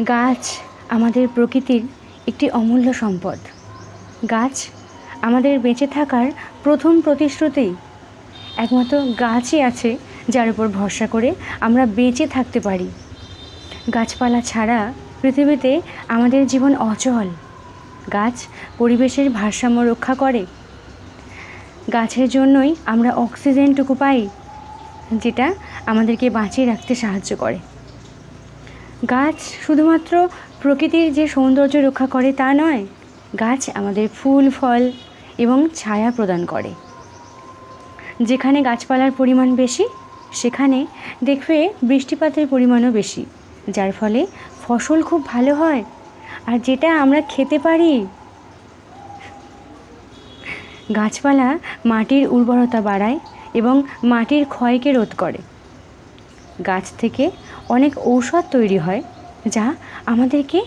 গাছ আমাদের প্রকৃতির একটি অমূল্য সম্পদ। গাছ আমাদের বেঁচে থাকার প্রথম প্রতিশ্রুতি। একমাত্র গাছই আছে যার উপর ভরসা করে আমরা বেঁচে থাকতে পারি। গাছপালা ছাড়া পৃথিবীতে আমাদের জীবন অচল। গাছ পরিবেশের ভারসাম্য রক্ষা করে। গাছের জন্যই আমরা অক্সিজেনটুকু পাই, যেটা আমাদেরকে বাঁচিয়ে রাখতে সাহায্য করে। গাছ শুধুমাত্র প্রকৃতির যে সৌন্দর্য রক্ষা করে তা নয়, গাছ আমাদের ফুল, ফল এবং ছায়া প্রদান করে। যেখানে গাছপালার পরিমাণ বেশি, সেখানে দেখবে বৃষ্টিপাতের পরিমাণও বেশি, যার ফলে ফসল খুব ভালো হয় আর যেটা আমরা খেতে পারি। গাছপালা মাটির উর্বরতা বাড়ায় এবং মাটির ক্ষয়কে রোধ করে। গাছ থেকে অনেক ঔষধ তৈরি হয় যা আমাদেরকে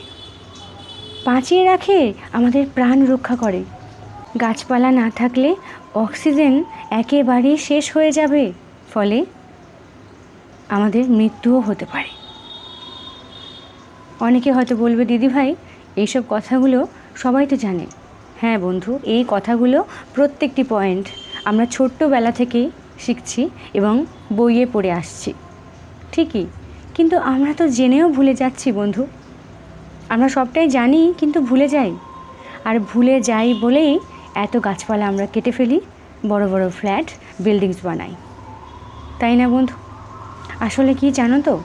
বাঁচিয়ে রাখে, আমাদের প্রাণ রক্ষা করে। গাছপালা না থাকলে অক্সিজেন একেবারেই শেষ হয়ে যাবে, ফলে আমাদের মৃত্যুও হতে পারে। অনেকে হয়তো বলবে দিদিভাই এইসব কথাগুলো সবাই তো জানে। হ্যাঁ বন্ধু, এই কথাগুলো প্রত্যেকটি পয়েন্ট আমরা ছোট্টবেলা থেকেই শিখছি এবং বইয়ে পড়ে আসছি। ঠিকই কিন্তু আমরা তো জেনেও ভুলে যাচ্ছি, বন্ধু। আমরা সবটাই জানি, কিন্তু ভুলে যাই। আর ভুলে যাই বলেই এত গাছপালা আমরা কেটে ফেলি, বড় বড় ফ্ল্যাট, বিল্ডিংস বানাই। তাই না, বন্ধু? আসলে কি জানো তো?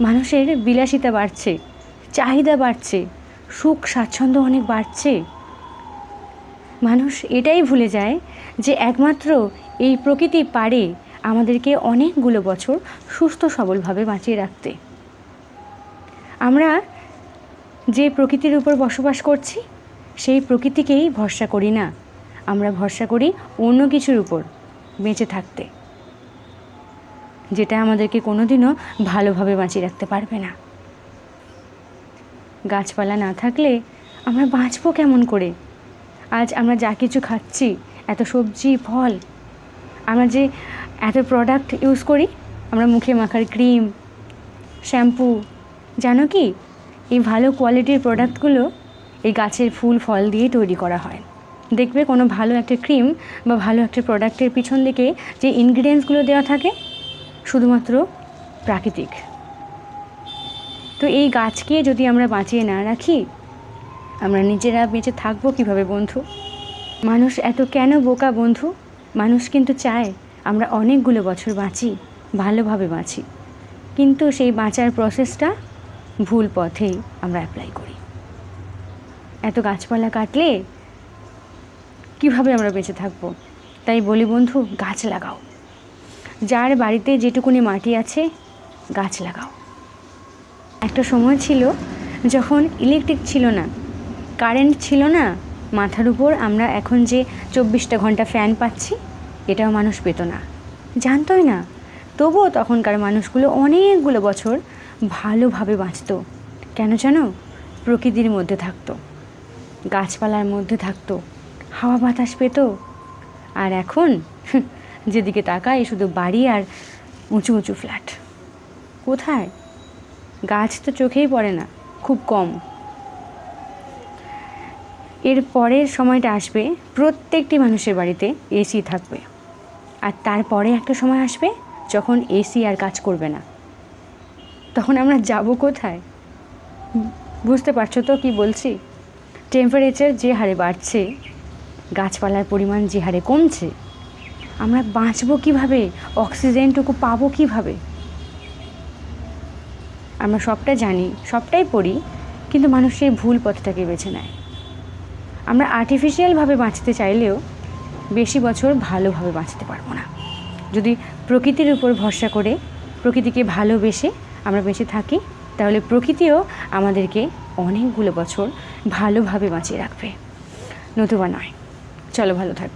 মানুষের বিলাসিতা বাড়ছে, চাহিদা বাড়ছে, সুখ, স্বাচ্ছন্দ্য অনেক বাড়ছে। মানুষ এটাই ভুলে যায় যে একমাত্র এই প্রকৃতি পারে আমাদেরকে অনেকগুলো বছর সুস্থ সবলভাবে বাঁচিয়ে রাখতে। আমরা যে প্রকৃতির উপর বসবাস করছি, সেই প্রকৃতিকেই ভরসা করি না। আমরা ভরসা করি অন্য কিছুর উপর বেঁচে থাকতে, যেটা আমাদেরকে কোনোদিনও ভালোভাবে বাঁচিয়ে রাখতে পারবে না। গাছপালা না থাকলে আমরা বাঁচবো কেমন করে? আজ আমরা যা কিছু খাচ্ছি, এত সবজি, ফল, আমরা যে এত প্রোডাক্ট ইউজ করি, আমরা মুখে মাখার ক্রিম শ্যাম্পু জানো কি? এই ভালো কোয়ালিটির প্রোডাক্টগুলো এই গাছের ফুল, ফল দিয়ে তৈরি করা হয়। দেখবে কোনো ভালো একটা ক্রিম বা ভালো একটা প্রোডাক্টের পিছন দিকে যে ইনগ্রিডিয়েন্টসগুলো দেওয়া থাকে, শুধুমাত্র প্রাকৃতিক। তো এই গাছকে যদি আমরা বাঁচিয়ে না রাখি, আমরা নিজেরা বেঁচে থাকব কীভাবে বন্ধু? মানুষ এত কেন বোকা বন্ধু? মানুষ কিন্তু চায় আমরা অনেকগুলো বছর বাঁচি, ভালোভাবে বাঁচি। কিন্তু সেই বাঁচার প্রসেসটা ভুল পথেই আমরা অ্যাপ্লাই করি। এত গাছপালা কাটলে কীভাবে আমরা বেঁচে থাকব? তাই বলি, বন্ধু, গাছ লাগাও। যার বাড়িতে যেটুকুনি মাটি আছে, গাছ লাগাও। একটা সময় ছিল যখন ইলেকট্রিক ছিল না কারেন্ট ছিল না, মাথার উপর আমরা এখন যে চব্বিশটা ঘণ্টা ফ্যান পাচ্ছি এটাও মানুষ পেত না। জানতোই না। তবুও তখনকার মানুষগুলো অনেকগুলো বছর ভালোভাবে বাঁচত। কেন জানো? প্রকৃতির মধ্যে থাকতো। গাছপালার মধ্যে থাকতো। হাওয়া বাতাস পেত। আর এখন যেদিকে তাকায় শুধু বাড়ি আর উঁচু উঁচু ফ্ল্যাট। কোথায়? গাছ তো চোখেই পড়ে না, খুব কম। এর পরের সময়টা আসবে, প্রত্যেকটি মানুষের বাড়িতে এসি থাকবে। আর তারপরে একটা সময় আসবে যখন এসি আর কাজ করবে না। তখন আমরা যাব কোথায়? বুঝতে পারছ তো কি বলছি? টেম্পারেচার যে হারে বাড়ছে, গাছপালার পরিমাণ যে হারে কমছে, আমরা বাঁচবো কীভাবে? অক্সিজেনটুকু পাবো কীভাবে? আমরা সবটা জানি, সবটাই পড়ি, কিন্তু মানুষ সেই ভুল পথটাকে বেছে নেয়। আমরা আর্টিফিশিয়ালভাবে বাঁচতে চাইলেও বেশি বছর ভালোভাবে বাঁচতে পারব না। যদি প্রকৃতির উপর ভরসা করে, প্রকৃতিকে ভালোবেসে আমরা বেঁচে থাকি, তাহলে প্রকৃতিও আমাদেরকে অনেকগুলো বছর ভালোভাবে বাঁচিয়ে রাখবে। নতুবা নয়। চলো ভালো থাকবে।